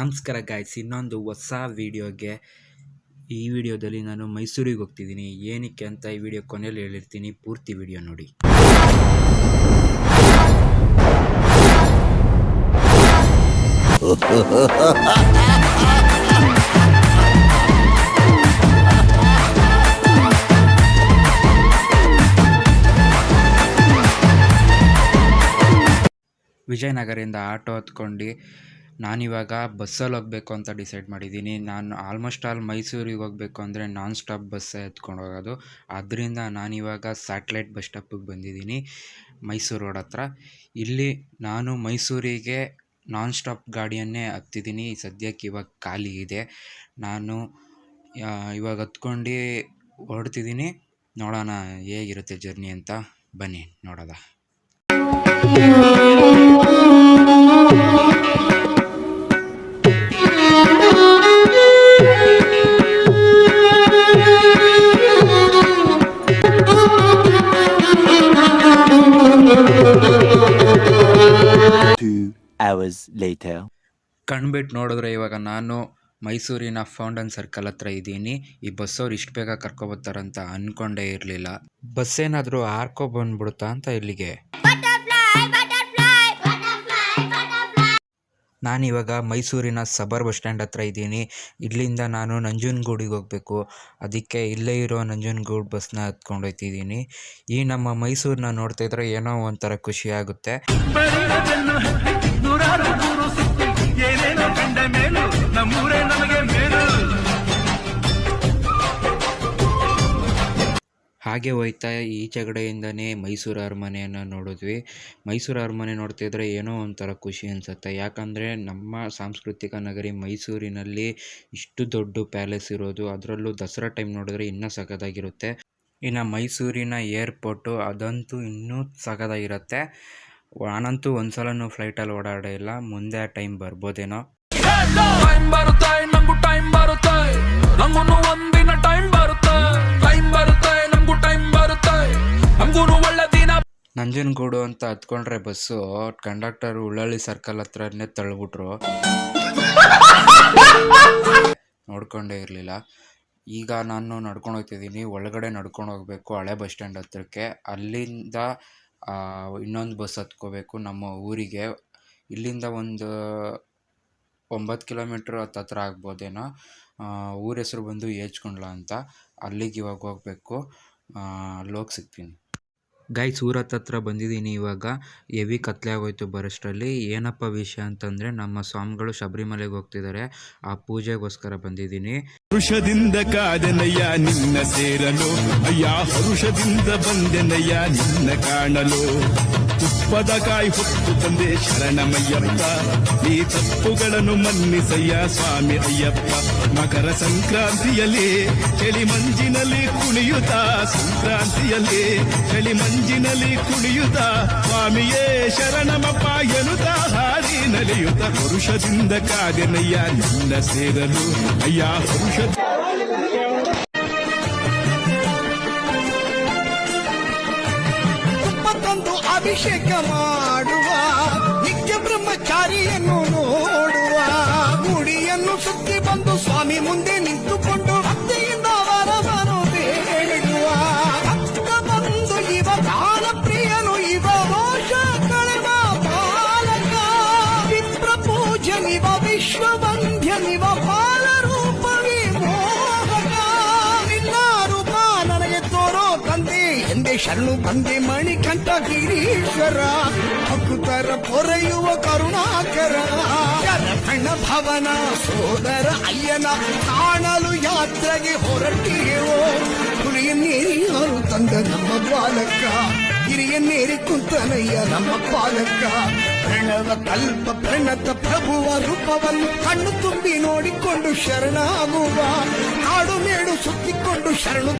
ನಮಸ್ಕಾರ ಗಾಯ್ಸ್ ಇನ್ನೊಂದು ಹೊಸ ವಿಡಿಯೋಗೆ ಈ ವಿಡಿಯೋದಲ್ಲಿ ನಾನು ಮೈಸೂರಿಗೆ ಹೋಗ್ತಿದ್ದೀನಿ. ಏನಕ್ಕೆ ಅಂತ ಈ ವಿಡಿಯೋ ಕೊನೆಯಲ್ಲಿ ಹೇಳಿರ್ತೀನಿ. ಪೂರ್ತಿ ವಿಡಿಯೋ ನೋಡಿ. ವಿಜಯನಗರದಿಂದ ಆಟೋ ಹತ್ಕೊಂಡು ನಾನಿವಾಗ ಬಸ್ಸಲ್ಲಿ ಹೋಗಬೇಕು ಅಂತ ಡಿಸೈಡ್ ಮಾಡಿದ್ದೀನಿ. ನಾನು ಆಲ್ಮೋಸ್ಟ್ ಆಲ್ ಮೈಸೂರಿಗೆ ಹೋಗಬೇಕು ಅಂದರೆ ನಾನ್ ಸ್ಟಾಪ್ ಬಸ್ಸೇ ಎತ್ಕೊಂಡು ಹೋಗೋದು. ಆದ್ದರಿಂದ ನಾನಿವಾಗ ಸ್ಯಾಟ್ಲೈಟ್ ಬಸ್ ಸ್ಟಾಪಿಗೆ ಬಂದಿದ್ದೀನಿ, ಮೈಸೂರು ರೋಡ್ ಹತ್ರ. ಇಲ್ಲಿ ನಾನು ಮೈಸೂರಿಗೆ ನಾನ್ ಸ್ಟಾಪ್ ಗಾಡಿಯನ್ನೇ ಹತ್ತಿದ್ದೀನಿ. ಸದ್ಯಕ್ಕೆ ಇವಾಗ ಖಾಲಿ ಇದೆ. ನಾನು ಇವಾಗ ಹತ್ಕೊಂಡು ಹೊರಡ್ತಿದ್ದೀನಿ. ನೋಡೋಣ ಹೇಗಿರುತ್ತೆ ಜರ್ನಿ ಅಂತ. ಬನ್ನಿ, ನೋಡೋದ? Hours later. ಕಣ್ಬಿಟ್ಟು ನೋಡಿದ್ರೆ ಇವಾಗ ನಾನು ಮೈಸೂರಿನ ಫೌಂಡನ್ ಸರ್ಕಲ್ ಹತ್ರ ಇದ್ದೀನಿ. ಈ ಬಸ್ಸವ್ರು ಇಷ್ಟು ಬೇಗ ಕರ್ಕೊಬರ್ತಾರಂತ ಅಂದ್ಕೊಂಡೇ ಇರಲಿಲ್ಲ. ಬಸ್ ಏನಾದರೂ ಹಾರ್ಕೊ ಬಂದ್ಬಿಡುತ್ತಾ ಅಂತ ಇಲ್ಲಿಗೆ. ನಾನಿವಾಗ ಮೈಸೂರಿನ ಸಬರ್ ಬಸ್ ಸ್ಟ್ಯಾಂಡ್ ಹತ್ರ ಇದ್ದೀನಿ. ಇಲ್ಲಿಂದ ನಾನು ನಂಜನಗೂಡಿಗೆ ಹೋಗಬೇಕು. ಅದಕ್ಕೆ ಇಲ್ಲೇ ಇರೋ ನಂಜನಗೂಡು ಬಸ್ನ ಹತ್ಕೊಂಡು ಹೋಗ್ತಿದ್ದೀನಿ ಈ ನಮ್ಮ ಮೈಸೂರನ್ನ ನೋಡ್ತಾ ಇದ್ರೆ ಏನೋ ಒಂಥರ ಖುಷಿ ಆಗುತ್ತೆ. ಹಾಗೆ ಹೋಯ್ತಾ ಈಚೆಗಡೆಯಿಂದನೇ ಮೈಸೂರು ಅರಮನೆಯನ್ನು ನೋಡಿದ್ವಿ. ಮೈಸೂರು ಅರಮನೆ ನೋಡ್ತಿದ್ರೆ ಏನೋ ಒಂಥರ ಖುಷಿ ಅನಿಸುತ್ತೆ. ಯಾಕಂದರೆ ನಮ್ಮ ಸಾಂಸ್ಕೃತಿಕ ನಗರಿ ಮೈಸೂರಿನಲ್ಲಿ ಇಷ್ಟು ದೊಡ್ಡ ಪ್ಯಾಲೇಸ್ ಇರೋದು, ಅದರಲ್ಲೂ ದಸರಾ ಟೈಮ್ ನೋಡಿದ್ರೆ ಇನ್ನೂ ಸಖತ್ತಾಗಿರುತ್ತೆ. ಇನ್ನು ಮೈಸೂರಿನ ಏರ್ಪೋರ್ಟು ಅದಂತೂ ಇನ್ನೂ ಸಖತ್ತಾಗಿರುತ್ತೆ. ನಾನಂತೂ ಒಂದ್ಸಲನೂ ಫ್ಲೈಟಲ್ಲಿ ಓಡಾಡೋ ಇಲ್ಲ. ಮುಂದೆ ಆ ಟೈಮ್ ಬರ್ಬೋದೇನೋ. ನಂಜನಗೂಡು ಅಂತ ಹತ್ಕೊಂಡ್ರೆ ಬಸ್ಸು ಕಂಡಕ್ಟರ್ ಉಳ್ಳಳ್ಳಿ ಸರ್ಕಲ್ ಹತ್ರನೇ ತಳ್ಳಿಬಿಟ್ರು ನೋಡ್ಕೊಂಡೇ ಇರಲಿಲ್ಲ. ಈಗ ನಾನು ನಡ್ಕೊಂಡು ಹೋಗ್ತಿದ್ದೀನಿ, ಒಳಗಡೆ ನಡ್ಕೊಂಡು ಹೋಗಬೇಕು, ಹಳೆ ಬಸ್ ಸ್ಟ್ಯಾಂಡ್ ಹತ್ರಕ್ಕೆ. ಅಲ್ಲಿಂದ ಇನ್ನೊಂದು ಬಸ್ ಹತ್ಕೋಬೇಕು ನಮ್ಮ ಊರಿಗೆ. ಇಲ್ಲಿಂದ ಒಂದು ಒಂಬತ್ತು ಕಿಲೋಮೀಟ್ರ್ ಹತ್ತತ್ರ ಆಗ್ಬೋದೇನೋ. ಊರ ಹೆಸರು ಬಂದು ಏಜ್ಕೊಂಡ್ಲ ಅಂತ. ಅಲ್ಲಿಗೆ ಇವಾಗ ಹೋಗಬೇಕು. ಅಲ್ಲಿ ಹೋಗಿ ಸಿಗ್ತೀನಿ. ಗೈಸ್, ಸೂರತ್ ಹತ್ರ ಬಂದಿದ್ದೀನಿ. ಇವಾಗ ಹೆವಿ ಕತ್ಲೆ ಆಗೋಯ್ತು ಬರೋಷ್ಟರಲ್ಲಿ. ಏನಪ್ಪ ವಿಷಯ ಅಂತಂದ್ರೆ, ನಮ್ಮ ಸ್ವಾಮಿಗಳು ಶಬರಿಮಲೆಗೆ ಹೋಗ್ತಿದ್ದಾರೆ ಆ ಪೂಜೆಗೋಸ್ಕರ ಬಂದಿದ್ದೀನಿ. ಹರುಷದಿಂದ ಕಾದನಯ್ಯ, ನಿನ್ನ ಸೇರಲು. ಅಯ್ಯ, ಹರುಷದಿಂದ ಬಂದೆನಯ್ಯ, ನಿನ್ನ ಕಾಣಲು. ತುಪ್ಪದ ಕಾಯಿ ಹೊತ್ತು ತಂದೆ ಶರಣಮಯ್ಯಪ್ಪ. ಈ ತಪ್ಪುಗಳನ್ನು ಮನ್ನಿಸಯ್ಯ ಸ್ವಾಮಿ ಅಯ್ಯಪ್ಪ. ಮಕರ ಸಂಕ್ರಾಂತಿಯಲ್ಲಿ ಚಳಿ ಮಂಜಿನಲ್ಲಿ ಕುಣಿಯುತ್ತ, ಸಂಕ್ರಾಂತಿಯಲ್ಲಿ ಚಳಿ ಮಂಜಿನಲ್ಲಿ ಕುಣಿಯುತ್ತ, ಸ್ವಾಮಿಯೇ ಶರಣಮಪ್ಪ ಎನ್ನುತ್ತ, ಹಾರಿ ನಲಿಯುತ್ತ, ಪುರುಷದಿಂದ ಕಾಗನಯ್ಯ ನಿನ್ನ ಸೇರಲು. ಅಯ್ಯ ಹರುಷ ಅಭಿಷೇಕ ಮಾಡುವ ನಿತ್ಯ ಬ್ರಹ್ಮಚಾರಿಯನ್ನು ನೋಡುವ ಗುಡಿಯನ್ನು ಸುತ್ತಿ ಬಂದು ಸ್ವಾಮಿ ಮುಂದೆ ನಿಂತುಕೊಂಡು ಭಕ್ತಿಯಿಂದ ವರವನ್ನು ಬೇಡುವ ಭಕ್ತ ಬಂದು ಇವ ದಾನ ಪ್ರಿಯನು ಇವ ರೋಷ ಕಳೆವ ಬಾಲಕ ವಿಪ್ರ ಪೂಜನಿವ ವಿಶ್ವವಂದ್ಯನಿವ ಶರಣು ಬಂದೆ ಮಣಿಕಂಠ ಗಿರೀಶ್ವರ ಭಕ್ತರ ಪೊರೆಯುವ ಕರುಣಾಕರ. ಶರಣ ಭವನ ಸೋದರ ಅಯ್ಯನ ಕಾಣಲು ಯಾತ್ರೆಗೆ ಹೊರಟಿಯೋ ಹುಲಿಯನ್ನೇರಿ ಯಾರು ತಂದ ನಮ್ಮ ಬಾಲಕ ಹಿರಿಯನ್ನೇರಿ ಕುಂತನಯ್ಯ ನಮ್ಮ ಪಾಲಕ. ಪ್ರಣವ ಕಲ್ಪ ಪ್ರಣತ ಪ್ರಭುವ ರೂಪವನ್ನು ಕಣ್ಣು ತುಂಬಿ ನೋಡಿಕೊಂಡು ಶರಣಾಗುವ. ಕಾಡು ಮೇಡು ಸುತ್ತಿಕೊಂಡು ಶರಣು